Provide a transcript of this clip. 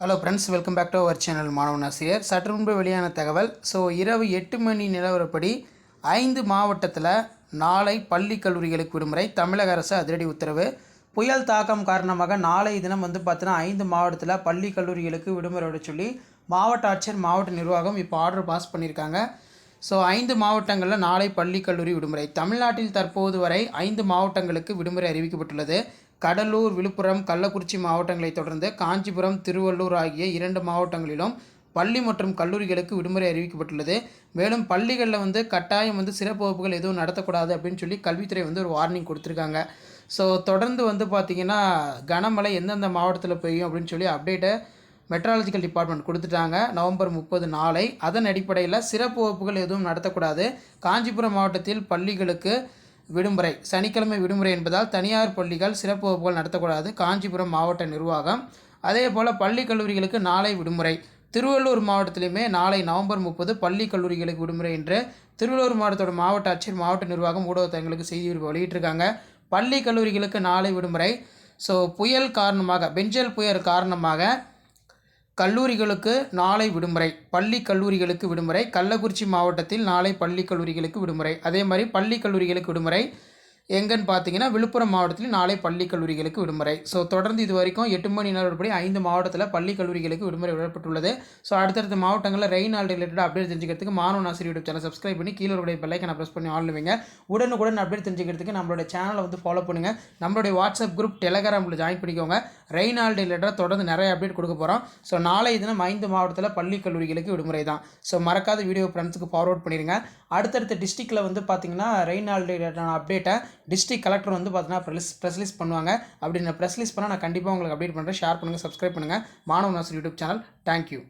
Hello friends welcome back to our channel மாணவன் ஆசிரியர் சற்று முன்பு வெளியான தகவல் ஸோ இரவு எட்டு மணி நிலவரப்படி ஐந்து மாவட்டத்தில் நாளை பள்ளி கல்லூரிகளுக்கு விடுமுறை தமிழக அரசு அதிரடி உத்தரவு. புயல் தாக்கம் காரணமாக நாளை தினம் வந்து பார்த்தீங்கன்னா ஐந்து மாவட்டத்தில் பள்ளி கல்லூரிகளுக்கு விடுமுறை விட சொல்லி மாவட்ட ஆட்சியர் மாவட்ட நிர்வாகம் இப்போ ஆர்டர் பாஸ் பண்ணியிருக்காங்க ஸோ ஐந்து மாவட்டங்களில் நாளை பள்ளி கல்லூரி விடுமுறை. தமிழ்நாட்டில் தற்போது வரை ஐந்து மாவட்டங்களுக்கு விடுமுறை அறிவிக்கப்பட்டுள்ளது. கடலூர் விழுப்புரம் கள்ளக்குறிச்சி மாவட்டங்களை தொடர்ந்து காஞ்சிபுரம் திருவள்ளூர் ஆகிய இரண்டு மாவட்டங்களிலும் பள்ளி மற்றும் கல்லூரிகளுக்கு விடுமுறை அறிவிக்கப்பட்டுள்ளது. மேலும் பள்ளிகளில் வந்து கட்டாயம் வந்து சிறப்பு வகுப்புகள் எதுவும் நடத்தக்கூடாது அப்படின்னு சொல்லி கல்வித்துறை வந்து ஒரு வார்னிங் கொடுத்துருக்காங்க. ஸோ தொடர்ந்து வந்து பார்த்திங்கன்னா கனமழை எந்தெந்த மாவட்டத்தில் பெய்யும் அப்படின்னு சொல்லி அப்டேட்டை மெட்ராலஜிக்கல் டிபார்ட்மெண்ட் கொடுத்துட்டாங்க. நவம்பர் முப்பது நாளை. அதன் அடிப்படையில் சிறப்பு வகுப்புகள் எதுவும் நடத்தக்கூடாது. காஞ்சிபுரம் மாவட்டத்தில் பள்ளிகளுக்கு விடுமுறை. சனிக்கிழமை விடுமுறை என்பதால் தனியார் பள்ளிகள் சிறப்பு வகுப்புகள் நடத்தக்கூடாது. காஞ்சிபுரம் மாவட்ட நிர்வாகம். அதே போல் பள்ளி கல்லூரிகளுக்கு நாளை விடுமுறை. திருவள்ளூர் மாவட்டத்திலுமே நாளை நவம்பர் முப்பது பள்ளி கல்லூரிகளுக்கு விடுமுறை என்று திருவள்ளூர் மாவட்டத்தோட மாவட்ட ஆட்சியர் மாவட்ட நிர்வாகம் ஊடகத்தங்களுக்கு செய்தி வெளியிட்டிருக்காங்க. பள்ளி கல்லூரிகளுக்கு நாளை விடுமுறை. ஸோ புயல் காரணமாக பெஞ்சல் புயல் காரணமாக கல்லூரிகளுக்கு நாளை விடுமுறை. பள்ளி கல்லூரிகளுக்கு விடுமுறை. கள்ளக்குறிச்சி மாவட்டத்தில் நாளை பள்ளி கல்லூரிகளுக்கு விடுமுறை. அதே மாதிரி பள்ளி கல்லூரிகளுக்கு விடுமுறை. எங்கன்னு பார்த்தீங்கன்னா விழுப்புரம் மாவட்டத்தில் நாளை பள்ளி கல்லூரிகளுக்கு விடுமுறை. ஸோ தொடர்ந்து இது வரைக்கும் எட்டு மணி நேரப்படி ஐந்து மாவட்டத்தில் பள்ளி கல்லூரிகளுக்கு விடுமுறை விடப்பட்டுள்ளது. ஸோ அடுத்தடுத்த மாவட்டங்களில் ரெயின் ஆல் ரிலேட்டட் அப்டேட் தெரிஞ்சுக்கிறதுக்கு மாணவன் ஆசிரியர் யூடியூப் சேனல் சப்ஸ்கிரைப் பண்ணி கீழே உடைய பெல்லைக்கனை ப்ரெஸ் பண்ணி ஆளுவீங்க உடனுக்குடன் அப்டேட் தெரிஞ்சுக்கிறதுக்கு நம்மளோட சேனலை வந்து ஃபாலோ பண்ணுங்கள் நம்மளுடைய வாட்ஸ்அப் குரூப் டெலகிராமில் ஜாயின் பண்ணிக்கோங்க. ரெயின் ஆல் ரிலேட்டடாக தொடர்ந்து நிறைய அப்டேட் கொடுக்க போகிறோம் ஸோ நாளை தினம் ஐந்து மாவட்டத்தில் பள்ளி கல்லூரிகளுக்கு விடுமுறை தான். ஸோ மறக்காத வீடியோ ஃப்ரெண்ட்ஸுக்கு ஃபார்வர்ட் பண்ணிடுங்க அடுத்தடுத்த டிஸ்ட்ரிக்டில் வந்து பார்த்தீங்கன்னா ரெயின் ஆல் ரிலேட்டடான அப்டேட்டை டிஸ்ட்ரிக்ட் கலெக்டர் வந்து பார்த்தீங்கன்னா ப்ரெஸ் ப்ரெஸ்லீஸ் பண்ணுவாங்க. அப்படி நான் ப்ரெஸ் பண்ணால் நான் கண்டிப்பாக உங்களுக்கு அப்டேட் பண்ணுறேன் ஷேர் பண்ணுங்கள் சப்ஸ்கிரைப் பண்ணுங்கள் மாணவ நாசர் யூடியூப் சேனல் தேங்க்யூ